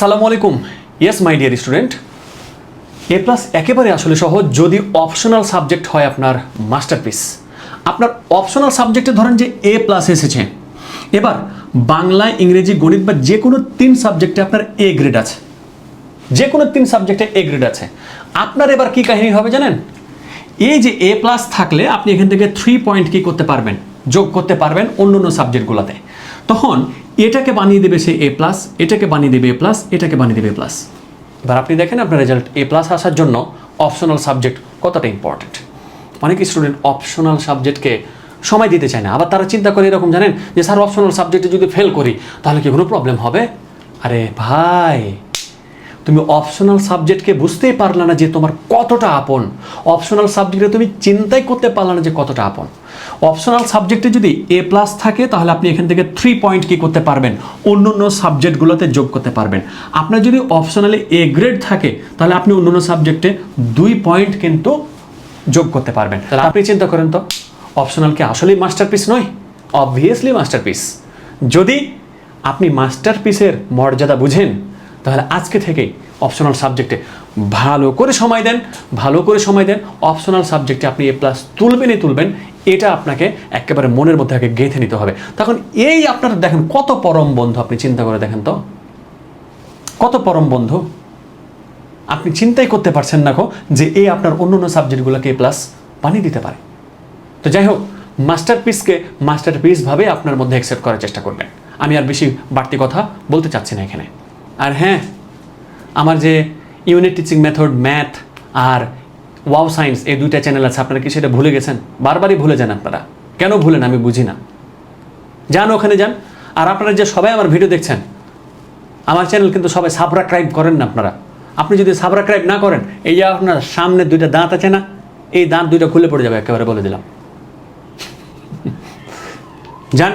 আসসালামু আলাইকুম। Yes my dear student A plus একেবারে আসলে সহজ যদি অপশনাল সাবজেক্ট হয় আপনার মাস্টারপিস আপনার অপশনাল সাবজেক্টে ধরেন যে এ প্লাস এসেছে। এবার বাংলা, ইংরেজি, গণিত বা যে কোনো তিন সাবজেক্টে আপনার এ গ্রেড আছে। যে কোনো তিন সাবজেক্টে এ গ্রেড আছে। আপনার এবার কি কাহিনী হবে জানেন? এই যে এ প্লাস থাকলে আপনি এখান থেকে থ্রি পয়েন্ট কি করতে পারবেন? যোগ করতে পারবেন অন্য অন্য সাবজেক্টগুলোতে তখন এটাকে বানিয়ে দেবে সে এ প্লাস এটাকে বানিয়ে দেবে এ প্লাস এটাকে বানিয়ে দেবে এ প্লাস এবার আপনি দেখেন আপনার রেজাল্ট এ প্লাস আসার জন্য অপশনাল সাবজেক্ট কতটা ইম্পর্ট্যান্ট অনেক স্টুডেন্ট অপশনাল সাবজেক্টকে সময় দিতে চায় না। আবার তারা চিন্তা করে এরকম, জানেন? যে, স্যার অপশনাল সাবজেক্টে যদি ফেল করি, তাহলে কি কোনো প্রবলেম হবে? আরে, ভাই তুমি অপশনাল সাবজেক্টকে বুঝতেই পারলে না যে তোমার কতটা আপন। অপশনাল সাবজেক্টে তুমি চিন্তাই করতে পারলে না যে কতটা আপন। অপশনাল সাবজেক্টে যদি এ প্লাস থাকে তাহলে আপনি এখান থেকে থ্রি পয়েন্ট কি করতে পারবেন? অন্য অন্য সাবজেক্টগুলোতে যোগ করতে পারবেন। আপনার যদি অপশনালে এ গ্রেড থাকে তাহলে আপনি অন্য অন্য সাবজেক্টে দুই পয়েন্ট কিন্তু যোগ করতে পারবেন। তাহলে আপনি চিন্তা করেন তো অপশনাল কি আসলেই মাস্টারপিস নয়? অবভিয়াসলি মাস্টারপিস যদি আপনি মাস্টারপিসের মর্যাদা বুঝেন তাহলে আজকে থেকেই অপশনাল সাবজেক্টে ভালো করে সময় দেন, ভালো করে সময় দেন অপশনাল সাবজেক্টে আপনি এ প্লাস তুলবেনই তুলবেন, এটা আপনাকে একেবারে মনের মধ্যে আগে গেঁথে নিতে হবে। তখন এই আপনার দেখেন কত পরম বন্ধু আপনি চিন্তা করে দেখেন তো। কত পরম বন্ধু। আপনি চিন্তাই করতে পারছেন না যে এই আপনার অন্য অন্য সাবজেক্টগুলোকে এ প্লাস বানিয়ে দিতে পারে। তো যাই হোক মাস্টারপিসকে মাস্টারপিস ভাবে আপনার মধ্যে অ্যাকসেপ্ট করার চেষ্টা করবেন। আমি আর বেশি বাড়তি কথা বলতে চাচ্ছি না এখানে। আর হ্যাঁ আমার যে ইউনিট টিচিং মেথড ম্যাথ আর ওয়াও সায়েন্স এই দুইটা চ্যানেল আছে, আপনারা কি সেটা ভুলে গেছেন? বারবারই ভুলে যান আপনারা। কেন ভুলেন আমি বুঝি না। যান ওখানে যান। আর আপনারা যে সবাই আমার ভিডিও দেখছেন, আমার চ্যানেল কিন্তু সবাই সাবস্ক্রাইব করেন না আপনারা। আপনি যদি সাবস্ক্রাইব না করেন, এই যে আপনার সামনে দুইটা দাঁত আছে না, এই দাঁত দুইটা খুলে পড়ে যাবে, একেবারে বলে দিলাম। যান।